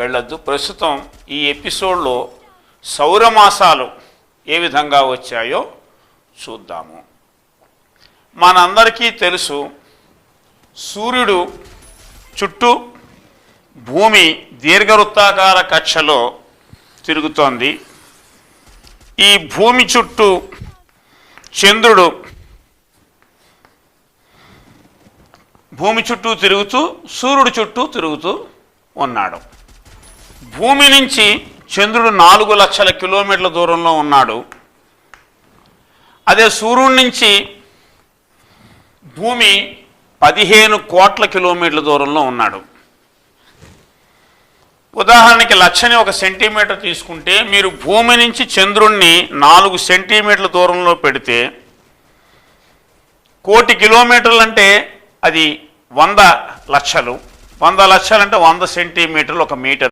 వెళ్ళొద్దు. ప్రస్తుతం ఈ ఎపిసోడ్లో సౌరమాసాలు ఏ విధంగా వచ్చాయో చూద్దాము. మనందరికీ తెలుసు సూర్యుడు చుట్టూ భూమి దీర్ఘవృత్తాకార కక్షలో తిరుగుతోంది. ఈ భూమి చుట్టూ చంద్రుడు భూమి చుట్టూ తిరుగుతూ సూర్యుడు చుట్టూ తిరుగుతూ ఉన్నాడు. భూమి నుంచి చంద్రుడు నాలుగు లక్షల కిలోమీటర్ల దూరంలో ఉన్నాడు. అదే సూర్యుడి నుంచి భూమి పదిహేను కోట్ల కిలోమీటర్ల దూరంలో ఉన్నాడు. ఉదాహరణకి లక్షని ఒక సెంటీమీటర్ తీసుకుంటే మీరు భూమి నుంచి చంద్రుణ్ణి నాలుగు సెంటీమీటర్ల దూరంలో పెడితే కోటి కిలోమీటర్లు అంటే అది వంద లక్షలు. వంద లక్షలు అంటే వంద సెంటీమీటర్లు ఒక మీటర్.